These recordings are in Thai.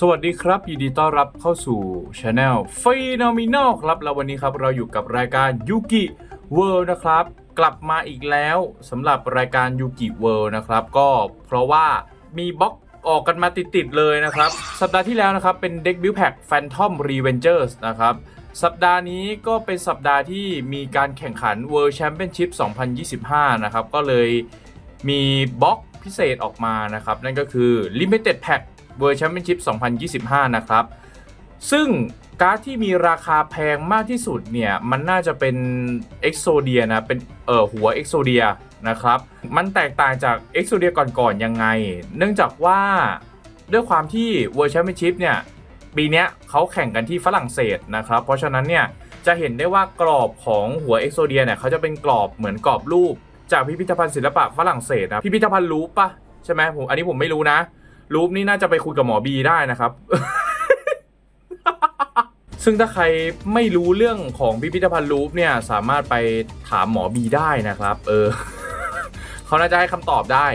สวัสดีครับ ยินดีต้อนรับเข้าสู่ช anel Phenomenal ครับ แล้ววันนี้ครับเราอยู่กับรายการยูกิเวิลด์นะครับ กลับมาอีกแล้วสำหรับรายการยูกิเวิลด์นะครับ ก็เพราะว่ามีบล็อกออกกันมาติด ๆ เลยนะครับ สัปดาห์ที่แล้วนะครับเป็นเด็กบิวแพ็ก Phantom Revengers นะครับสัปดาห์นี้ก็เป็นสัปดาห์ที่มีการแข่งขัน World Championship 2025 นะครับ ก็เลยมีบล็อกพิเศษออกมานะครับ นั่นก็คือ Limited Pack World Championship 2025 นะครับ ซึ่งการ์ดที่มีราคาแพงมากที่สุดเนี่ย มันน่าจะเป็น Exodia นะ เป็นเอ่อหัว Exodia นะครับ มันแตกต่างจาก Exodia ก่อนๆยังไง เนื่องจากว่าด้วยความที่ World Championship เนี่ย ปีเนี้ยเขาแข่งกันที่ฝรั่งเศสนะครับ เพราะฉะนั้นเนี่ยจะเห็นได้ว่ากรอบของหัว Exodia เนี่ยเขาจะเป็นกรอบเหมือนกรอบรูป จากพิพิธภัณฑ์ศิลปะฝรั่งเศสนะพิพิธภัณฑ์รูปปะใช่ไหมผมอันนี้ผมไม่รู้นะ รูปนี่น่าจะไปคุยกับหมอบีได้นะครับ ซึ่งถ้าใครไม่รู้เรื่องของพิพิธภัณฑ์รูปเนี่ยสามารถไปถามหมอบีได้นะครับ เออเขาน่าจะให้คำตอบได้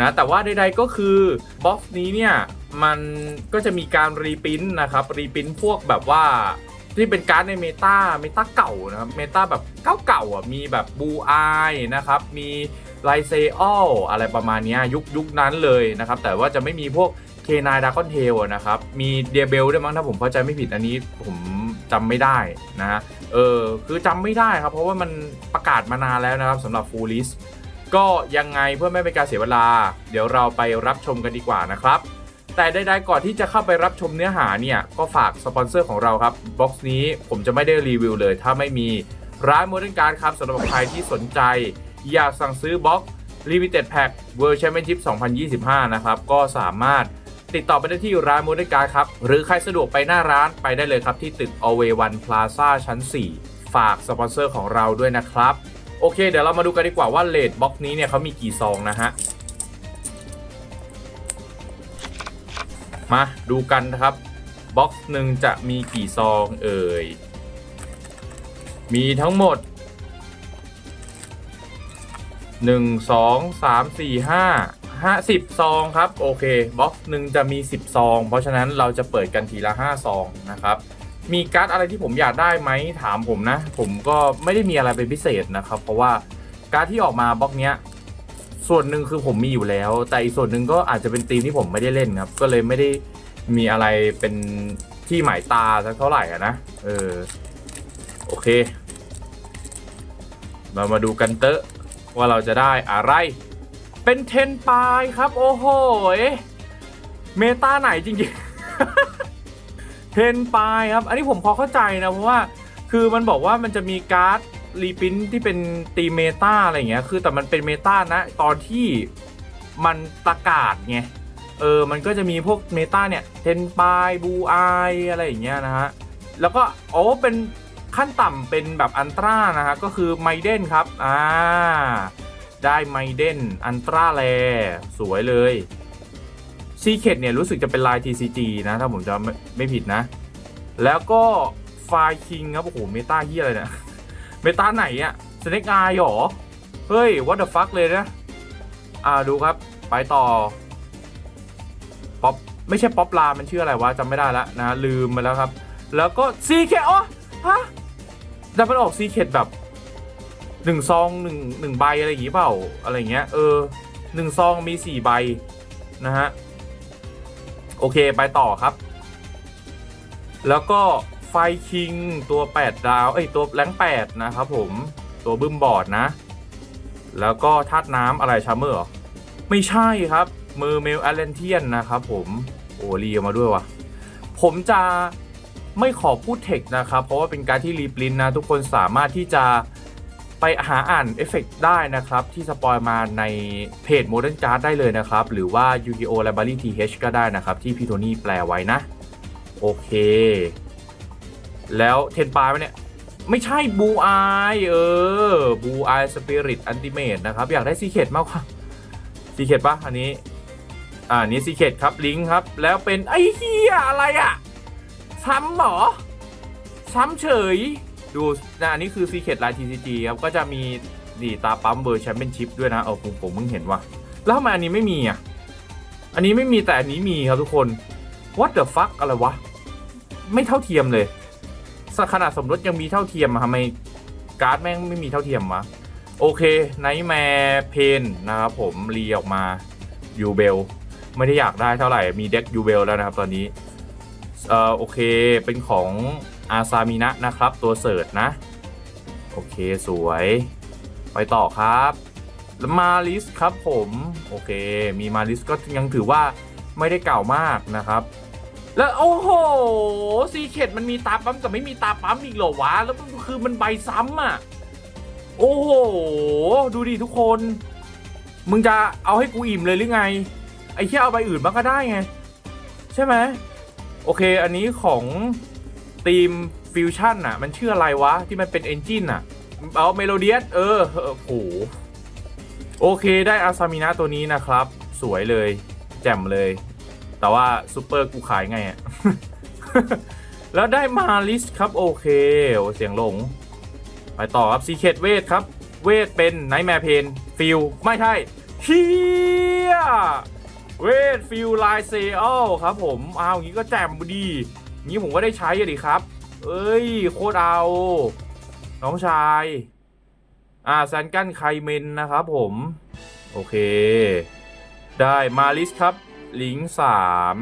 นะแต่ว่าใดๆก็คือบ็อกซ์นี้เนี่ยมันก็จะมีการรีพินท์นะครับรีพินท์พวกแบบว่า ที่เป็นการ์ดในเมตาเมตาเก่านะครับเมตาแบบเก่าๆอะมีแบบบูอายนะครับมีไลเซอลอะไรประมาณนี้ยุคยุคนั้นเลยนะครับแต่ว่าจะไม่มีพวกเคนายดากอนเทลนะครับมีเดียเบลด้วยมั้งถ้าผมเข้าใจไม่ผิดอันนี้ผมจำไม่ได้นะฮะเออคือจำไม่ได้ครับ เพราะว่ามันประกาศมานานแล้วนะครับสำหรับฟูลิสก็ยังไงเพื่อไม่เป็นการเสียเวลา เดี๋ยวเราไปรับชมกันดีกว่านะครับ แต่ใดๆก่อนที่จะเข้าไปรับชมเนื้อหาเนี่ย ก็ฝากสปอนเซอร์ของเราครับบ็อกซ์นี้ผมจะไม่ได้รีวิวเลย ถ้าไม่มีร้านโมเดิร์นการ์ดครับสำหรับใครที่สนใจ อยากสั่งซื้อบ็อกซ์ Limited Pack World Championship 2025 นะครับ ก็สามารถติดต่อไปได้ที่ร้านโมเดิร์นการ์ดครับ หรือใครสะดวกไปหน้าร้านไปได้เลยครับ ที่ตึก a w a y One Plaza ชั้น 4 ฝากสปอนเซอร์ของเราด้วยนะครับ โอเค เดี๋ยวเรามาดูกันดีกว่าว่าเลดบ็อกนี้เนี่ยเขามีกี่ซองนะฮะ มาดูกันนะครับบ็อกซ์หนึ่งจะมีกี่ซองเอ่ย มีทั้งหมด 1 2 3 4 5 50 ซองครับ โอเคบ็อกซ์หนึ่งจะมี 10 ซอง เพราะฉะนั้นเราจะเปิดกันทีละ 5 ซองนะครับ มีการ์ดอะไรที่ผมอยากได้ไหมถามผมนะ ผมก็ไม่ได้มีอะไรเป็นพิเศษนะครับ เพราะว่าการ์ดที่ออกมาบล็อกเนี้ย ส่วนหนึ่งคือผมมีอยู่แล้ว แต่อีกส่วนหนึ่งก็อาจจะเป็นทีมที่ผมไม่ได้เล่นครับ ก็เลยไม่ได้มีอะไรเป็นที่หมายตาสักเท่าไหร่อะนะเออโอเค เรามาดูกันเตอะว่าเราจะได้อะไร เป็นเทนปายครับ โอ้โหเอ๊ะเมตาไหนจริงๆ เทนปายครับ อันนี้ผมพอเข้าใจนะ เพราะว่าคือมันบอกว่ามันจะมีการ์ด รีพินที่เป็นตีเมตาอะไรอย่างเงี้ย คือแต่มันเป็นเมตานะ ตอนที่มันประกาศไง เออ มันก็จะมีพวกเมตาเนี่ย เทนปายบูไออะไรอย่างเงี้ยนะฮะ แล้วก็โอ้เป็นขั้นต่ำเป็นแบบอันตรานะฮะ ก็คือไมเดนครับ อ่า ได้ไมเดนอันตราแล สวยเลยซีเคดเนี่ยรู้สึกจะเป็นลาย TCG นะ ถ้าผมจะไม่ไม่ผิดนะ แล้วก็ไฟคิงครับ โอ้โห เมตาเฮียอะไรเนี่ย เมตาไหนอะสเน็กไอหรอ เฮ้ย what the fuck เลยนะ อ่าดูครับ ไปต่อ ป๊อป ไม่ใช่ป๊อปลา มันชื่ออะไรวะจำไม่ได้แล้วนะ ลืมไปแล้วครับ แล้วก็ซีเคอ๋อฮะแต่มันออกซีเคแบบหนึ่งซองหนึ่งหนึ่งใบอะไรอย่างงี้เปล่า อะไรเงี้ย เออหนึ่งซองมีสี่ใบนะฮะ โอเค ไปต่อครับ แล้วก็ ไฟคิงตัว 8 ดาว เอ้ย ตัวแรง8นะครับผมตัวบึ้มบอร์ดนะ แล้วก็ธาตุน้ำอะไรชาเมอร์เหรอไม่ใช่ครับ มือเมลแอเลนเทียนนะครับผม โอ้รีออกมาด้วยวะผมจะไม่ขอพูดเทคนะครับ เพราะว่าเป็นการที่รีปรินนะ ทุกคนสามารถที่จะไปหาอ่านเอฟเฟกได้นะครับ ที่สปอยมาในเพจ Modern Card ได้เลยนะครับ หรือว่า Yu-Gi-Oh! Library TH ก็ได้นะครับ ที่พี่โทนี่แปลไว้นะ โอเค แล้วเทนปายไหมเนี่ย ไม่ใช่บูอายเออบูอายสปิริตอันติเมตนะครับ อยากได้ซีเคดมากกว่าซีเคดปะอันนี้อ่านี่ซีเคดครับลิงครับ แล้วเป็นไอ้เฮียอะไรอะซ้ำหรอ ซ้ำเฉย ดูนะอันนี้คือซีเคดไลน์ TCG ครับ ก็จะมีนี่ตาปั๊มเบอร์แชมเปี้ยนชิพด้วยนะเออผมผมเพิ่งเห็นว่ะแล้วทำไมอันนี้ไม่มีอะ อันนี้ไม่มีแต่อันนี้มีครับทุกคน what the fuck อะไรวะ ไม่เท่าเทียมเลย ขนาดสมรสยังมีเท่าเทียมอะทำไมการ์ดแม่งไม่มีเท่าเทียมวะโอเคไนท์แมร์เพนนะครับผมรีออกมายูเบลไม่ได้อยากได้เท่าไหร่มีเด็กยูเบลแล้วนะครับตอนนี้เอ่อโอเคเป็นของอาซามินะนะครับตัวเสิร์ชนะ โอเคสวย ไปต่อครับแล้วมาลิสครับผม โอเค มีมาลิสก็ยังถือว่าไม่ได้เก่ามากนะครับ แล้วโอ้โหซีเคดมันมีตาปั๊มกับไม่มีตาปั๊มอีกเหรอวะ แล้วมันคือมันใบซ้ำอะ โอ้โห ดูดิทุกคน มึงจะเอาให้กูอิ่มเลยหรือไง ไอ้แค่เอาใบอื่นบ้างก็ได้ไง ใช่ไหมโอเค อันนี้ของทีมฟิวชั่นอะ มันชื่ออะไรวะ ที่มันเป็นเอนจินอะ เอาเมโลเดียสเออเออโอ้โหโอเคได้อาซามินะตัวนี้นะครับ สวยเลย แจ่มเลย แต่ว่าซูเปอร์กูขายไงอะแล้วได้มาลิสครับ โอเคโอเสียงหลง ไปต่อครับซีเคดเวทครับ เวทเป็นไนท์แมร์เพนฟิลไม่ใช่เฮียเวทฟิลไลเซอลครับผมเอาอย่างนี้ก็แจ่มดีงี้ผมก็ได้ใช้อะดิครับ เอ้ย โคตรเอา น้องชาย อ่าแซนกันไคเมนนะครับผม โอเค ได้มาลิสครับ ลิงสาม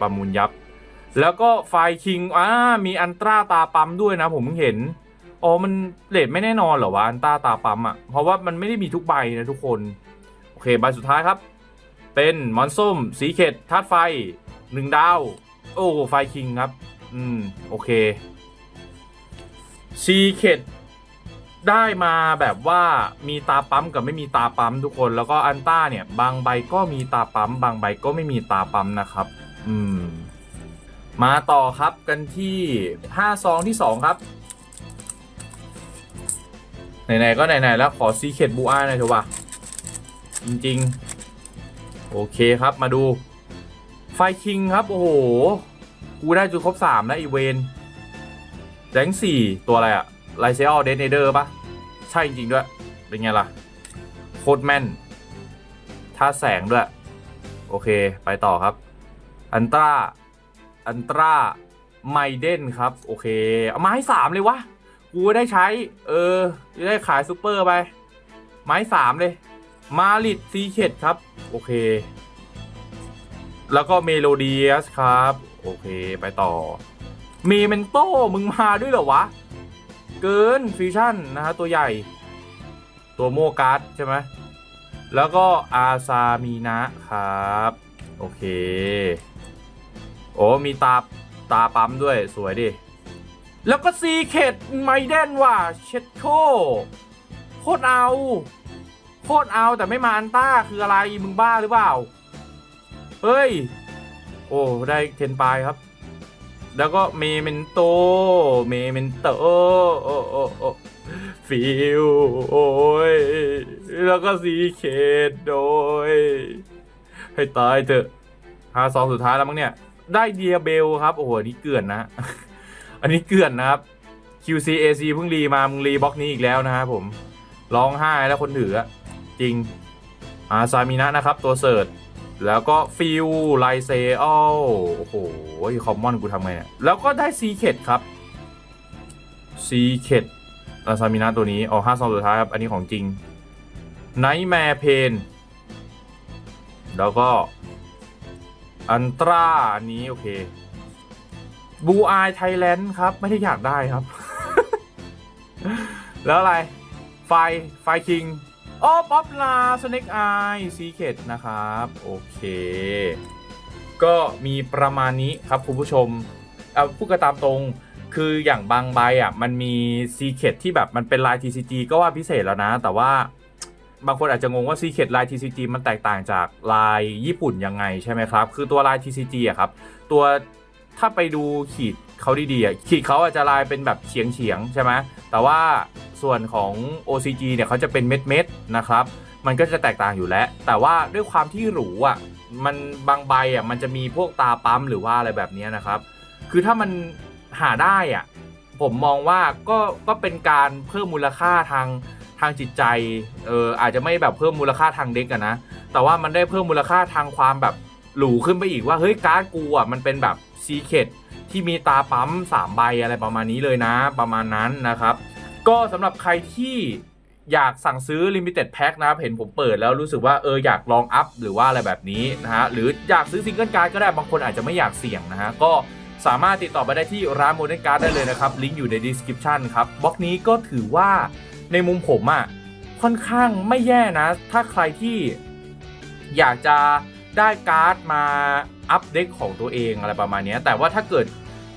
ประมูลยับ แล้วก็ไฟคิงอ่ามีอันตราตาปั๊มด้วยนะ ผมเพิ่งเห็นอ๋อมันเลทไม่แน่นอนเหรอวะอันต้าตาปั๊มอะเพราะว่ามันไม่ได้มีทุกใบนะทุกคน โอเคใบสุดท้ายครับ เป็นมอนส้ม สีเข็ดธาตุไฟหนึ่งดาว โอ้ไฟคิงครับ อืม โอเคซีเข็ด ได้มาแบบว่ามีตาปั๊มกับไม่มีตาปั๊มทุกคน แล้วก็อันต้าเนี่ย บางใบก็มีตาปั๊ม บางใบก็ไม่มีตาปั๊มนะครับ อืม มาต่อครับกันที่5ซองที่2ครับไหนๆก็ไหนๆแล้วขอซีเคดบูอาหน่อยเถอะวะจริงๆ โอเคครับมาดู ไฟคิงครับ โอ้โห กูได้จุดครบ3แล้วอีเวนแรงสี่ตัวอะไรอะ ไลเซอลเดนเนเดอร์ปะใช่จริงๆด้วย เป็นไงล่ะ โคตรแม่นท่าแสงด้วย โอเคไปต่อครับ อันตรา อันตราไมเดนครับ โอเค เอามาให้สามเลยวะ กูได้ใช้ เออ จะได้ขายซูเปอร์ไป ไม้สามเลย มาลิดซีเคดครับ โอเค แล้วก็เมโลเดียสครับ โอเคไปต่อ เมเมนโตมึงมาด้วยเหรอวะ เกินฟิวชั่นนะฮะตัวใหญ่ ตัวโมการ์ดใช่ไหมแล้วก็อาซามีนะครับ โอเค โอ้มีตาตาปั๊มด้วยสวยดิ แล้วก็ซีเคดไมเดนว่ะเชดโคโคตรเอา โคตรเอาแต่ไม่มาอันต้าคืออะไรมึงบ้าหรือเปล่า เฮ้ย โอ้ ได้เทนปลายครับ แล้วก็เมเมนโต เมเมนโตโอโอ้โอฟิลโอ้ยแล้วก็ซีเคดโดย ให้ตายเถอะหาสองสุดท้ายแล้วมั้งเนี่ย ได้เดียเบลครับ โอ้โหอันนี่เกลื่อนนะ อันนี้เกลื่อนนะครับ QCAC เพิ่งรีมามึงรีบล็อกนี้อีกแล้วนะครับผมร้องไห้แล้วคนถือจริงอาซามินะนะครับ ตัวเสิร์ช แล้วก็ฟิลไลเซอลโอ้โห คอมมอน กูทำไงเนี่ย แล้วก็ได้ซีเคดครับซีเคดอาซามินะตัวนี้เอาห้าซองสุดท้ายครับ อันนี้ของจริงไนท์แมร์เพนแล้วก็ อันตราอันนี้ โอเคบูอายไทยแลนด์ครับ ไม่ได้อยากได้ครับ แล้วอะไร ไฟ ไฟคิง โอ้ป๊อปลาสเน็กไอซีเคดนะครับ โอเค ก็มีประมาณนี้ครับคุณผู้ชมเอาพูดกันตามตรงคืออย่างบางใบอะมันมีซีเคดที่แบบมันเป็นลาย TCG ก็ว่าพิเศษแล้วนะ แต่ว่าบางคนอาจจะงงว่า Secret ลาย TCG มันแตกต่างจากลายญี่ปุ่นยังไงใช่ไหมครับ คือตัวลาย TCG อะครับ ตัว ถ้าไปดูขีดเขาดีๆอะขีดเขาอาจจะลายเป็นแบบเฉียงเฉียงๆใช่ไหมแต่ว่าส่วนของ OCG เนี่ยเขาจะเป็นเม็ดเม็ดๆนะครับ มันก็จะแตกต่างอยู่แล้ว แต่ว่าด้วยความที่หรูอะมันบางใบอะมันจะมีพวกตาปั๊มหรือว่าอะไรแบบนี้นะครับ คือถ้ามันหาได้อะผมมองว่าก็ก็เป็นการเพิ่มมูลค่าทางทางจิตใจเอออาจจะไม่แบบเพิ่มมูลค่าทางเด็กอะนะแต่ว่ามันได้เพิ่มมูลค่าทางความแบบ หรูขึ้นไปอีกว่าเฮ้ยการ์ดกูอะมันเป็นแบบซีเคดที่มีตาปั๊ม3ใบอะไรประมาณนี้เลยนะ ประมาณนั้นนะครับ ก็สำหรับใครที่อยากสั่งซื้อ Limited Pack นะครับ เห็นผมเปิดแล้วรู้สึกว่าเอออยากลองอัพหรือว่าอะไรแบบนี้นะฮะ หรืออยากซื้อซิงเกิลการ์ดก็ได้บางคนอาจจะไม่อยากเสี่ยงนะฮะ ก็สามารถติดต่อไปได้ที่ร้านโมเดิร์นการ์ดได้เลยนะครับ ลิงก์อยู่ใน description ครับบล็อกนี้ก็ถือว่าในมุมผมอะ่ะค่อนข้างไม่แย่นะ ถ้าใครที่อยากจะ ได้การ์ดมาอัปเดตของตัวเองอะไรประมาณนี้แต่ว่าถ้าเกิด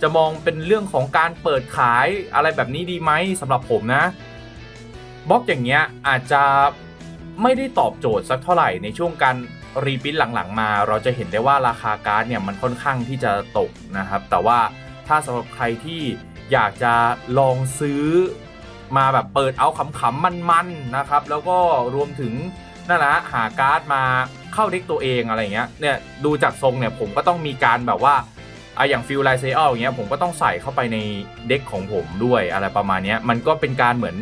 จะมองเป็นเรื่องของการเปิดขายอะไรแบบนี้ดีไหมสำหรับผมนะบล็อกอย่างเงี้ยอาจจะไม่ได้ตอบโจทย์สักเท่าไหร่ในช่วงการรีพิทหลังๆ มา เราจะเห็นได้ว่าราคาการ์ดเนี่ยมันค่อนข้างที่จะตกนะครับ แต่ว่าถ้าสำหรับใครที่อยากจะลองซื้อมาแบบเปิดเอาขำๆมันๆนะครับ แล้วก็รวมถึงนั่นแหละหาการ์ดมา เข้าเด็กตัวเองอะไรเงี้ยเนี่ยดูจากทรงเนี่ยผมก็ต้องมีการแบบว่าอะอย่างฟิลไลเซอลอย่างเงี้ยผมก็ต้องใส่เข้าไปในเด็กของผมด้วยอะไรประมาณนี้มันก็เป็นการเหมือน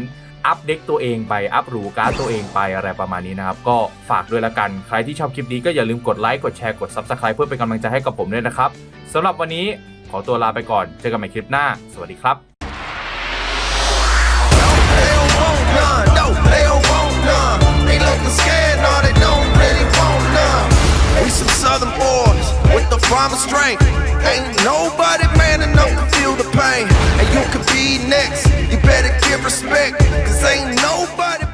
อัปเด็กตัวเองไป อัปหรูการ์ดตัวเองไปอะไรประมาณนี้นะครับ ก็ฝากด้วยละกัน ใครที่ชอบคลิปนี้ก็อย่าลืมกดไลค์กดแชร์กด Subscribe เพื่อเป็นกำลังใจให้กับผมด้วยนะครับสำหรับวันนี้ขอตัวลาไปก่อน เจอกันใหม่คลิปหน้า สวัสดีครับ farmer strength. Ain't nobody man enough to feel the pain. And you could be next. You better give respect, cause ain't nobody.